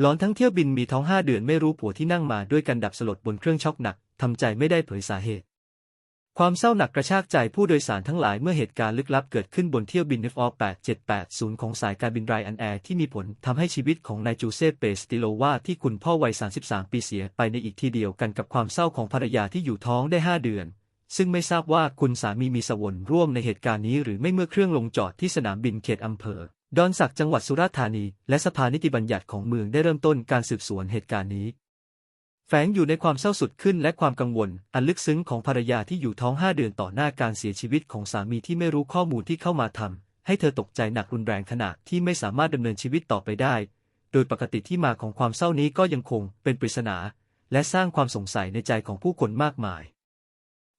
หลอนทั้งเที่ยวบินมีท้องห้าเดือนไม่รู้ผัวที่นั่งมาด้วยกันดับสลดบนเครื่องช็อกหนักทำใจไม่ได้เผยสาเหตุ ความเศร้าหนักกระชากใจผู้โดยสารทั้งหลายเมื่อเหตุการณ์ลึกลับเกิดขึ้นบนเที่ยวบิน f 8780 ของสายการบินไรอันแอร์ที่มีผลทำให้ชีวิตของนายจูเซเปสติโลวาที่คุณพ่อวัย 33 ปีเสียไปในอีกทีเดียวกันกับความเศร้าของภรรยาที่อยู่ท้องได้ 5 เดือน ซึ่งไม่ทราบว่าคุณสามีมีสวรร่วมในเหตุการณ์นี้หรือไม่เมื่อเครื่องลงจอดที่สนามบินเขตอำเภอ ดอนสักจังหวัดสุราษฎร์ธานี และสภานิติบัญญัติของเมืองได้เริ่มต้นการสืบสวนเหตุการณ์นี้ แฝงอยู่ในความเศร้าสุดขึ้นและความกังวล อันลึกซึ้งของภรรยาที่อยู่ท้องห้าเดือนต่อหน้าการเสียชีวิตของสามีที่ไม่รู้ข้อมูลที่เข้ามาทำให้เธอตกใจหนักรุนแรงขนาดที่ไม่สามารถดำเนินชีวิตต่อไปได้ โดยปกติที่มาของความเศร้านี้ก็ยังคงเป็นปริศนา และสร้างความสงสัยในใจของผู้คนมากมาย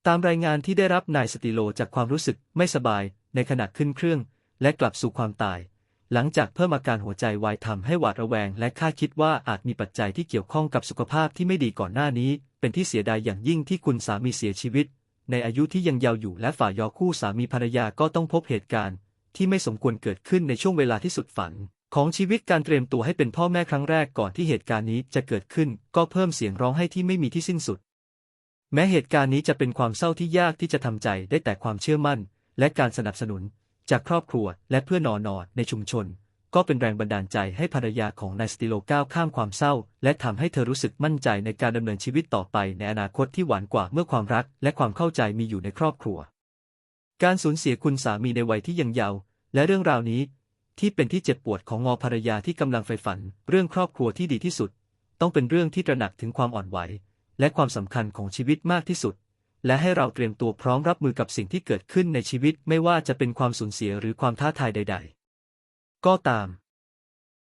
ตามรายงานที่ได้รับนายสติโลจากความรู้สึกไม่สบาย ในขณะขึ้นเครื่อง และกลับสู่ความตาย หลังจากเพิ่มอาการหัวใจวายทำให้หวาดระแวง และคาดคิดว่าอาจมีปัจจัยที่เกี่ยวข้องกับสุขภาพที่ไม่ดีก่อนหน้านี้ เป็นที่เสียดายอย่างยิ่งที่คุณสามีเสียชีวิต ในอายุที่ยังเยาว์อยู่และฝ่ายยอคู่สามีภรรยาก็ต้องพบเหตุการณ์ ที่ไม่สมควรเกิดขึ้นในช่วงเวลาที่สุดฝัน ของชีวิตการเตรียมตัวให้เป็นพ่อแม่ครั้งแรกก่อนที่เหตุการณ์นี้จะเกิดขึ้น ก็เพิ่มเสียงร้องไห้ที่ไม่มีที่สิ้นสุด แม้เหตุการณ์นี้จะเป็นความเศร้าที่ยากที่จะทำใจได้แต่ความเชื่อมั่น และการสนับสนุน จากครอบครัวและเพื่อนนอนอในชุมชน ก็เป็นแรงบันดาลใจให้ภรรยาของนายสติโลก้าวข้ามความเศร้า และทำให้เธอรู้สึกมั่นใจในการดำเนินชีวิตต่อไปในอนาคตที่หวานกว่าเมื่อความรักและความเข้าใจมีอยู่ในครอบครัว การสูญเสียคุณสามีในวัยที่ยังเยาว์และเรื่องราวนี้ ที่เป็นที่เจ็บปวดของงอภรรยาที่กำลังใฝ่ฝัน เรื่องครอบครัวที่ดีที่สุด ต้องเป็นเรื่องที่ตระหนักถึงความอ่อนไหว และความสำคัญของชีวิตมากที่สุด และให้เราเตรียมตัวพร้อมรับมือกับสิ่งที่เกิดขึ้นในชีวิตไม่ว่าจะเป็นความสูญเสียหรือความท้าทายใด ๆ ก็ตาม